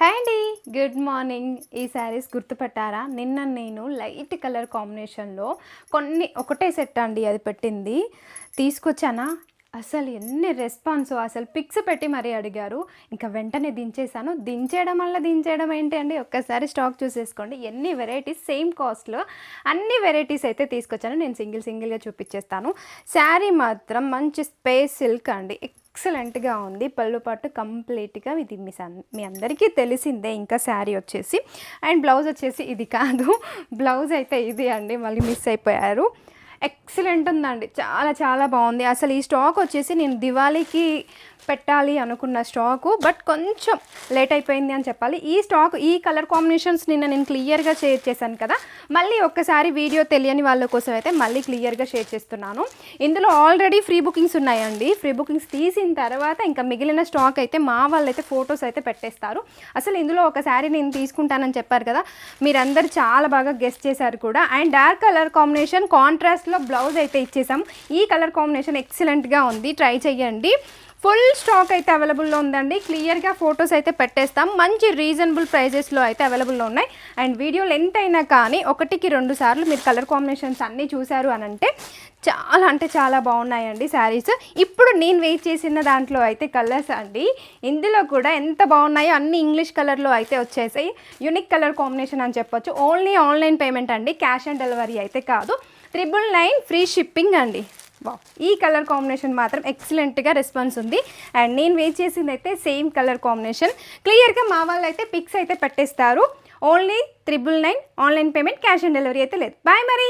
Hi అండి. Good morning. ఈ శారీస్ గుర్తుపట్టారా? నిన్న నేను లైట్ కలర్ కాంబినేషన్లో కొన్ని ఒకటే సెట్ అండి అది పెట్టింది. తీసుకొచ్చానా? అసలు ఎన్ని రెస్పాన్స్ అసలు పిక్స్ పెట్టి మరీ అడిగారు. ఇంకా వెంటనే దించేసాను దించేయడం వల్ల దించేయడం ఏంటి అండి? ఒక్కసారి స్టాక్ చూసేసుకోండి. ఎన్ని వెరైటీస్ సేమ్ కాస్ట్లో అన్ని వెరైటీస్ అయితే తీసుకొచ్చాను. నేను సింగిల్ సింగిల్గా చూపించేస్తాను శారీ మాత్రం మంచి స్పేస్ సిల్క్ అండి. ఎక్సలెంట్గా ఉంది. పళ్ళు పాటు కంప్లీట్గా ఇది మీ మీ అందరికీ తెలిసిందే. ఇంకా శారీ వచ్చేసి అండ్ బ్లౌజ్ వచ్చేసి ఇది కాదు. బ్లౌజ్ అయితే ఇది అండి. మళ్ళీ మిస్ అయిపోయారు. ఎక్సలెంట్ ఉందండి. చాలా చాలా బాగుంది. అసలు ఈ స్టాక్ వచ్చేసి నేను దివాళీకి పెట్టాలి అనుకున్న స్టాకు బట్ కొంచెం లేట్ అయిపోయింది అని చెప్పాలి. ఈ స్టాక్ ఈ కలర్ కాంబినేషన్స్ నిన్న నేను క్లియర్గా షేర్ చేశాను కదా. మళ్ళీ ఒక్కసారి వీడియో తెలియని వాళ్ళ కోసం అయితే మళ్ళీ క్లియర్గా షేర్ చేస్తున్నాను. ఇందులో ఆల్రెడీ ఫ్రీ బుకింగ్స్ ఉన్నాయండి. ఫ్రీ బుకింగ్స్ తీసిన తర్వాత ఇంకా మిగిలిన స్టాక్ అయితే మా వాళ్ళు అయితే ఫొటోస్ అయితే పెట్టేస్తారు. అసలు ఇందులో ఒకసారి నేను తీసుకుంటానని చెప్పారు కదా. మీరందరూ చాలా బాగా గెస్ట్ చేశారు కూడా. And dark colour combination contrast కాంట్రాస్ట్లో బ్లౌజ్ అయితే ఇచ్చేసాం. ఈ కలర్ కాంబినేషన్ ఎక్సలెంట్గా ఉంది. ట్రై చేయండి ఫుల్ స్టాక్ అయితే అవైలబుల్లో ఉందండి. క్లియర్గా ఫొటోస్ అయితే పెట్టేస్తాం. మంచి రీజనబుల్ ప్రైజెస్లో అయితే అవైలబుల్లో ఉన్నాయి. అండ్ వీడియో లెంత్ అయినా కానీ ఒకటికి రెండు సార్లు మీరు కలర్ కాంబినేషన్స్ అన్నీ చూశారు అని అంటే చాలా అంటే చాలా బాగున్నాయండి శారీస్. ఇప్పుడు నేను వెయిట్ చేసిన దాంట్లో అయితే కలర్స్ అండి. ఇందులో కూడా ఎంత బాగున్నాయో అన్ని ఇంగ్లీష్ కలర్లో అయితే వచ్చేసాయి. యూనిక్ కలర్ కాంబినేషన్ అని చెప్పొచ్చు. ఓన్లీ ఆన్లైన్ పేమెంట్ అండి. క్యాష్ ఆన్ డెలివరీ అయితే కాదు. త్రిబుల్ నైన్ ఫ్రీ షిప్పింగ్ అండి. ఈ కలర్ కాంబినేషన్ మాత్రం ఎక్సలెంట్గా రెస్పాన్స్ ఉంది. అండ్ నేను వెయిట్ చేసింది అయితే సేమ్ కలర్ కాంబినేషన్ క్లియర్గా మా వాళ్ళు అయితే పిక్స్ అయితే పెట్టేస్తారు. Only triple nine online payment cash on delivery అయితే లేదు. బాయ్ మరి